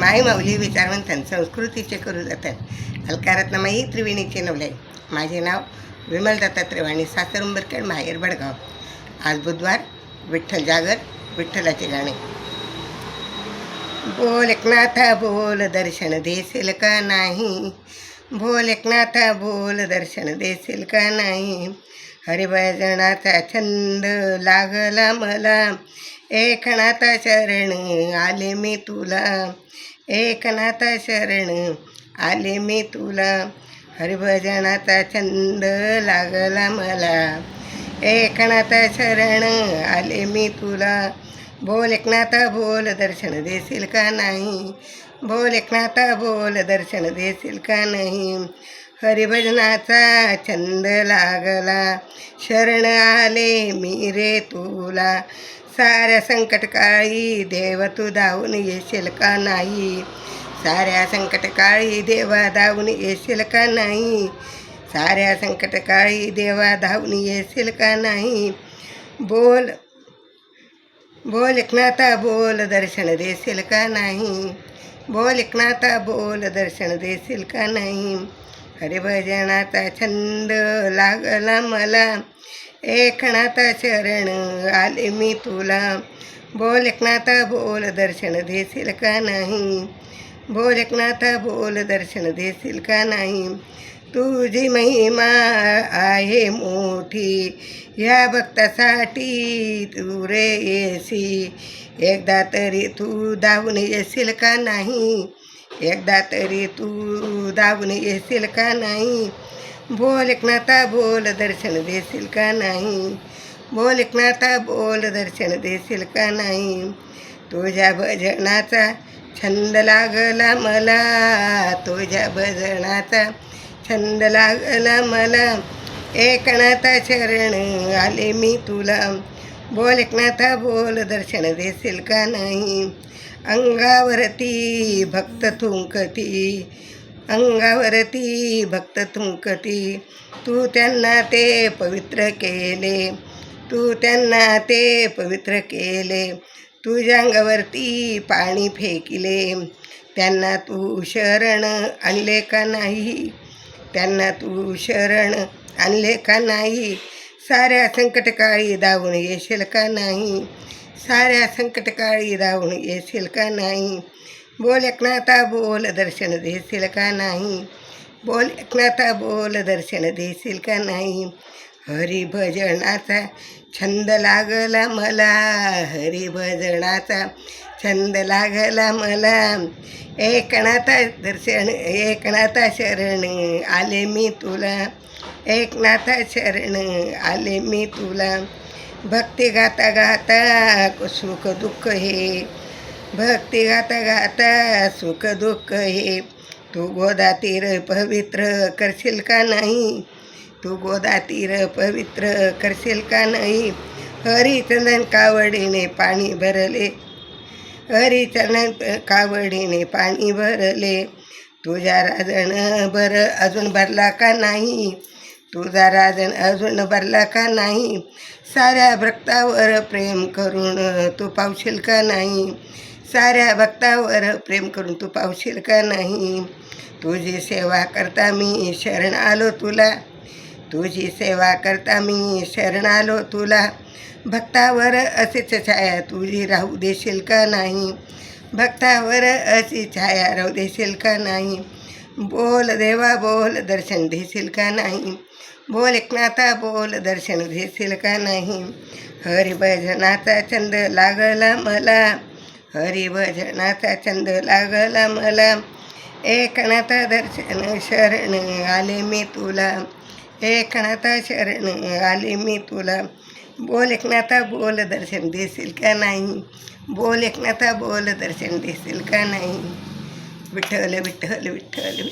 माई माऊली विचारवंतन संस्कृतीचे करू जातात अलकारत्नमाई त्रिवेणीचे नवले. माझे नाव विमल दत्तात्रय आणि सासर उंबरखेड माहेर बडगाव. आज बुधवार विठ्ठल जागर विठ्ठलाचे गाणे. बोल एकनाथा बोल दर्शन देशील का नाही? बोल एकनाथा बोल दर्शन देशील का नाही? हरिभजनाचा छंद लागला मला. एकनाथा शरण आले मी तुला. एकनाथा शरण आले मी तुला. हरिभजनाचा छंद लागला मला. एकनाथा शरण आले मी तुला. बोल एकनाथ बोल दर्शन देशील का नाही? बोल एकनाथा बोल दर्शन देशील का नाही? हरिभजनाचा छंद लागला. शरण आले मी रे तुला. साऱ्या संकटकाळी देव तू धावून येशील का नाही? साऱ्या संकटकाळी देवा धावून येशील का नाही? साऱ्या संकटकाळी देवा धावून येशील का नाही? बोल बोल एकनाथा बोल दर्शन देशील का नाही? बोल एकनाथा बोल दर्शन देशील का नाही? हरिभजनाचा छंद लागला मला. एकनाथा शरण आले मी तुला. बोल एकनाथा बोल दर्शन देशील का नाही? बोल एकनाथा बोल दर्शन देशील का नाही? तुझी महिमा आहे मोठी या भक्तासाठी तू रे येशी. एकदा तरी तू धावून येशील का नाही? एकदा तरी तू धावून येशील का नाही? बोल एकनाथा बोल दर्शन देशील का नाही? बोल एकनाथा बोल दर्शन देशील का नाही? तुझ्या भजनाचा छंद लागला मला. तुझ्या भजनाचा छंद लागला मला. एकनाथा शरण आले मी तुला. बोल एकनाथा बोल दर्शन देशील का नाही? अंगावरती भक्त थुंकती. अंगावरती भक्त थुंकती तू त्यांना ते पवित्र केले. तू त्यांना ते पवित्र केले. तुझ्या अंगावरती पाणी फेकिले. त्यांना तू शरण आणले का नाही? त्यांना तू शरण आणले का नाही? साऱ्या संकटकाळी धावून येशील का नाही? साऱ्या संकटकाळी धावून येशील का नाही? बोल एकनाथा बोल दर्शन देशील का नाही? बोल एकनाथा बोल दर्शन देशील का नाही? हरिभजनाचा छंद लागला मला हरिभजनाचा छंद लागला मला. एकनाथा दर्शन एकनाथा शरण आले मी तुला. एकनाथा शरण आले मी तुला. भक्ती गाता गाता सुख दुःख हे भक्ती गाता गाता सुख दुःख हे. तू गोदातीर पवित्र करशील का नाही? तू गोदातीर पवित्र करशील का नाही? हरिचंदन कावडीने पाणी भरले. हरिचंदन कावडीने पाणी भरले. तुझा राजण बर अजून भरला का नाही? तुझा राजण अजून भरला का नाही? साऱ्या भक्तावर प्रेम करून तू पावशील का नाही? साऱ्या भक्तावर प्रेम करून तू पावशील का नाही? तुझी सेवा करता मी शरण आलो तुला. तुझी सेवा करता मी शरण आलो तुला. भक्तावर अशीच छाया तुझी राहू देशील का नाही? भक्तावर अशी छाया राहू देशील का नाही? बोल देवा बोल दर्शन देशील का नाही? बोल एकनाथा बोल दर्शन देशील का नाही? हरिभजनाचा छंद लागला मला. हरिभजनाचा छंद लागला मला एकनाथ दर्शन शरण आले मी तुला एकनाथ शरण आले मी तुला बोल एकनाथा बोल दर्शन देशील का नाही? बोल एकनाथा बोल दर्शन देशील का नाही? विठ्ठल विठ्ठल विठ्ठल विठ्ठल.